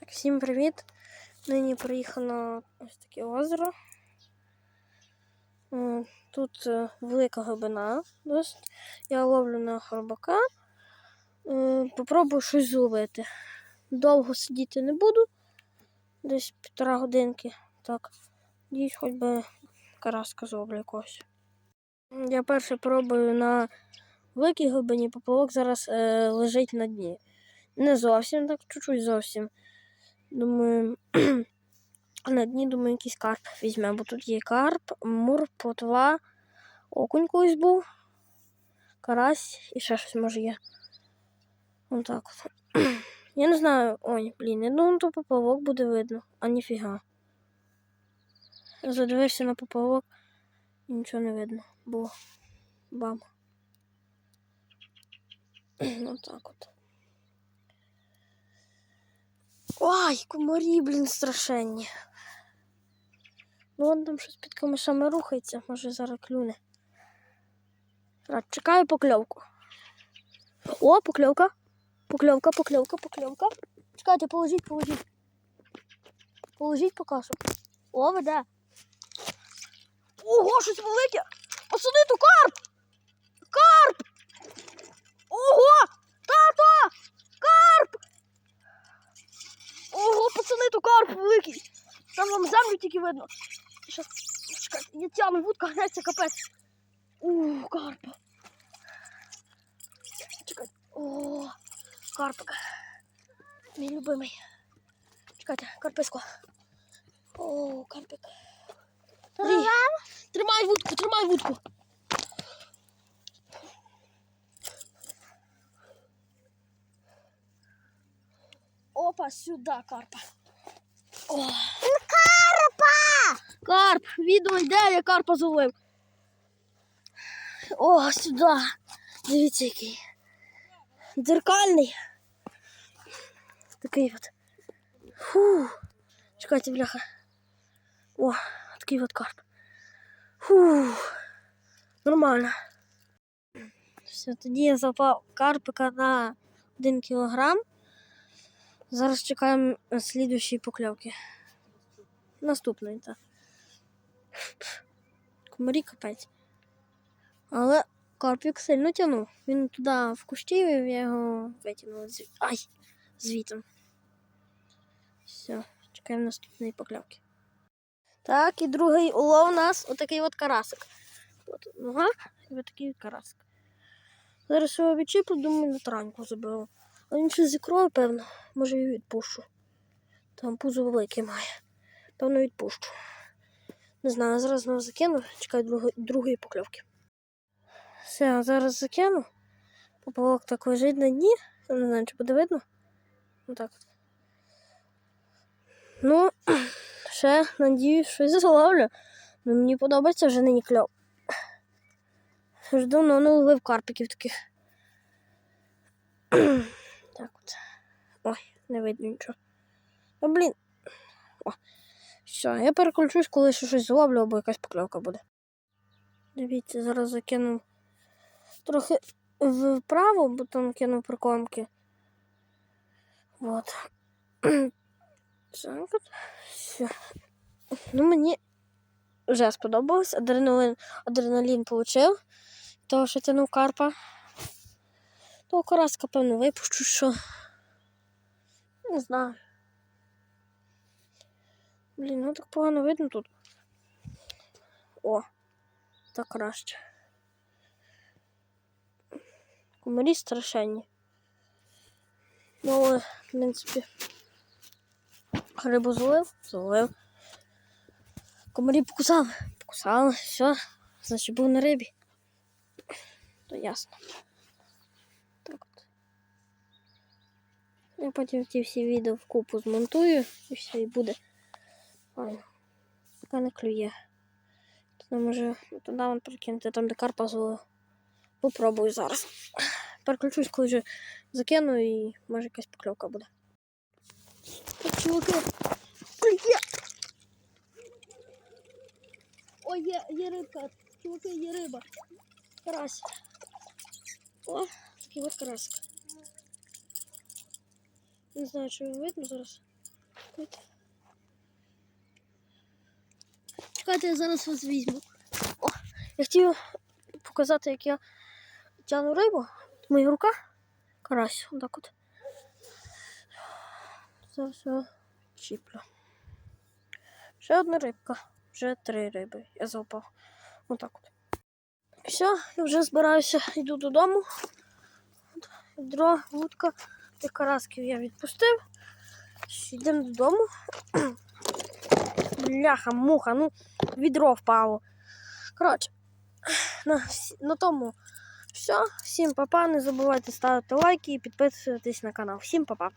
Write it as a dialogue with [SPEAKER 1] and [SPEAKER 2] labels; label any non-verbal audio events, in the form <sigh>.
[SPEAKER 1] Так, всім привіт! Нині приїхав на ось таке озеро. Е, Тут е, велика глибина досить. Я ловлю на хробака. Е, Попробую щось зловити. Довго сидіти не буду. Десь півтора годинки. Так. Дійсь хоч би караска зловлю якогось. Я перше пробую на великій глибині, поплавок зараз е, лежить на дні. Не зовсім так, чуть-чуть зовсім. Думаю, <clears throat> на дні, думаю, якийсь карп візьмемо, бо тут є карп, мур, плотва, окунь колись був, карась і ще щось може є. Ось так от. <clears throat> Я не знаю, ой, блін, я думаю, то поплавок буде видно, а ніфіга. Задивився на поплавок і нічого не видно, бо бам. Ось так от. Ой, комарі, блін, страшенні. Ну, вон там щось під камешами рухається, може зараз клюне. Так, чекаю покльовку. О, покльовка. Покльовка, покльовка, покльовка. Чекайте, положіть, положіть. Положіть покажу. О, веде. Ого, щось велике. То карп! Карп! Землю тільки видно. Щас, чекайте, я тягну, вудка гнеться капець. Ух, карпа. Чекайте. О, карпик. Мій любимий. Чекайте, карписько. О, карпик. Тримай вудку, тримай вудку. Опа, сюда, карпа. О. Карп! Відео йде, я карпа зловив. О, сюди. Дивіться, який. Дзеркальний. Такий от. Фу. Чекайте, бляха. О, такий от карп. Фу. Нормально. Все, тоді я запав карпика на 1 кілограм. Зараз чекаємо е, слідущої покльовки. Наступної, так. Комарі капець. Але карпік сильно тягнув. Він туди в кущі, я його витягнула. З... Ай! Звітом. Все, чекаємо наступної покльовки. Так, і другий улов у нас отакий от карасик. От нога і отакий карасик. Зараз його відчіплю, думаю, на тараньку забив. А він ще з ікрою, певно, може і відпущу. Там пузо велике має. Певно, відпущу. Не знаю, зараз знову закину, чекаю другої, покльовки. Все, зараз закину. Поплавок так лежить на дні. Не знаю, чи буде видно. Отак. от. Ну, <clears throat> ще надіюсь, щось зловлю. Ну, мені подобається вже нині кльов. Вже давно не ловив карпіків таких. <clears throat> Так от. Ой, не видно нічого. Та блін. О. Все, я переключусь, коли ще щось зловлю, або якась покльовка буде. Дивіться, зараз закину трохи вправо, бо там кинув прикормки. Вот. От. <clears throat> Все. Ну, мені вже сподобалось. Адреналін, адреналін получив. Того, що тянув карпа. То караска, певно, випущу, що. Не знаю. Блін, ну так погано видно тут. О, так краще. Комарі страшенні. Ну, але, в принципі, рибу зловив, зловив. Комарі покусали, покусали, все, значить був на рибі. То ясно. Так от. Я потім ті всі відео в купу змонтую і все, і буде. Файно. Поки не клює. Туди може туди вон прикинути, там де карпа зловив. Попробую зараз. Переключусь, коли вже закину і може якась покльовка буде. Так, чуваки, клює! Ой, є, є рибка, чуваки, є риба. Карась. О, такий от карасик. Не знаю, чи видно зараз. Чекайте. Чекайте, я зараз вас візьму. О, я хотів показати, як я тягну рибу. Моя рука. Карась. Отак от. Це все чіплю. Ще одна рибка. Вже три риби. Я залпав. Отак от. Все, я вже збираюся, йду додому. Відро, вудка, тих карасків я відпустив. Йдемо додому. <clears throat> Бляха, муха, ну відро впало. Коротше, на, на тому все. Всім па-па. Не забувайте ставити лайки і підписуватись на канал. Всім па-па.